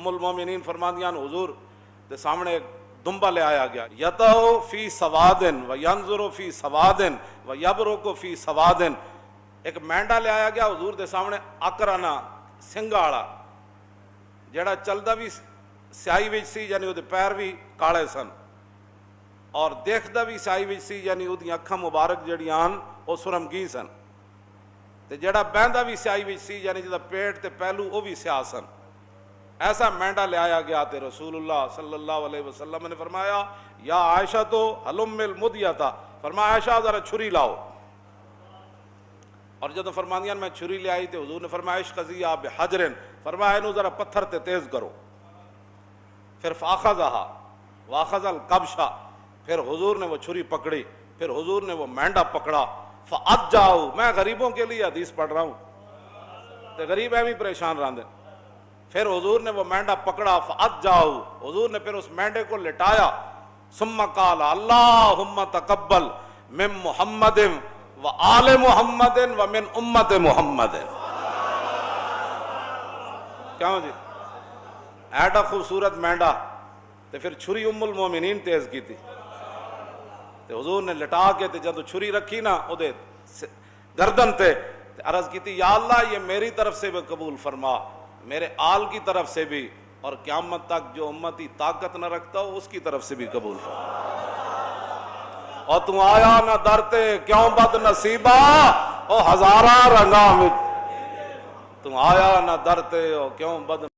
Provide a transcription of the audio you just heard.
ਉਮੁਲ ਮੂਮਿਨੀਨ ਫਰਮਾਉਂਦੀਆਂ ਹਨ ਹਜ਼ੂਰ ਦੇ ਸਾਹਮਣੇ ਇੱਕ ਦੁੰਬਾ ਲਿਆਇਆ ਗਿਆ ਯਤਹੁ ਫੀ ਸਵਾਦਨ ਵ ਯਨਜ਼ੁਰੂ ਫੀ ਸਵਾਦਨ ਵ ਯਬਰੁਕੁ ਫੀ ਸਵਾਦਨ ਇੱਕ ਮੈਂਡਾ ਲਿਆਇਆ ਗਿਆ ਹਜ਼ੂਰ ਦੇ ਸਾਹਮਣੇ ਅਕਰਾਨਾ ਸਿੰਘ ਵਾਲਾ ਜਿਹੜਾ ਚੱਲਦਾ ਵੀ ਸਿਆਹੀ ਵਿੱਚ ਸੀ ਯਾਨੀ ਉਹਦੇ ਪੈਰ ਵੀ ਕਾਲੇ ਸਨ ਔਰ ਦੇਖਦਾ ਵੀ ਸਿਆਹੀ ਵਿੱਚ ਸੀ ਯਾਨੀ ਉਹਦੀਆਂ ਅੱਖਾਂ ਮੁਬਾਰਕ ਜਿਹੜੀਆਂ ਹਨ ਉਹ ਸੁਰਮਗੀ ਸਨ ਤੇ ਜਿਹੜਾ ਬਹਿੰਦਾ ਵੀ ਸਿਆਹੀ ਵਿੱਚ ਸੀ ਯਾਨੀ ਜਿਹਦਾ ਪੇਟ ਤੇ ਪਹਿਲੂ ਉਹ ਵੀ ਸਿਆਹ ਸਨ ایسا مینڈا لے آیا گیا تے رسول اللہ صلی اللہ علیہ وسلم نے فرمایا، یا عائشہ تو حلم المدیا تھا فرمایا، عائشہ ذرا چھری لاؤ۔ اور جب فرمانیاں میں چھری لے آئی تے حضور نے فرمایا، عشق قضیہ بحجرن فرمایا، انہوں ذرا پتھر تے تیز کرو۔ پھر فاخذہا، واخذ القبشہ۔ پھر حضور نے وہ چھری پکڑی، پھر حضور نے وہ مینڈا پکڑا۔ فعد جاؤ میں غریبوں کے لیے حدیث پڑھ رہا ہوں۔ تے غریب ایویں پریشان رہندے۔ پھر حضور نے وہ مینڈا پکڑا فعد جاؤ۔ حضور نے پھر اس مینڈے کو لٹایا۔ ثم قال اللہم تقبل من محمد و آل محمد و من امت محمد۔ کیوں جی؟ ایڈا خوبصورت مینڈا۔ تے پھر چھری ام المومنین تیز کی تھی تے حضور نے لٹا کے تے جدو چھری رکھی نا او دے گردن تے تے عرض کی تھی یا اللہ یہ میری طرف سے بھی قبول فرما۔ میرے آل کی طرف سے بھی اور قیامت تک جو امتی طاقت نہ رکھتا ہو، اس کی طرف سے بھی قبول فرما اور تم آیا نہ درتے کیوں بد نصیبہ؟ او ہزارہ رنگا تم آیا نہ درتے ہو کیوں بد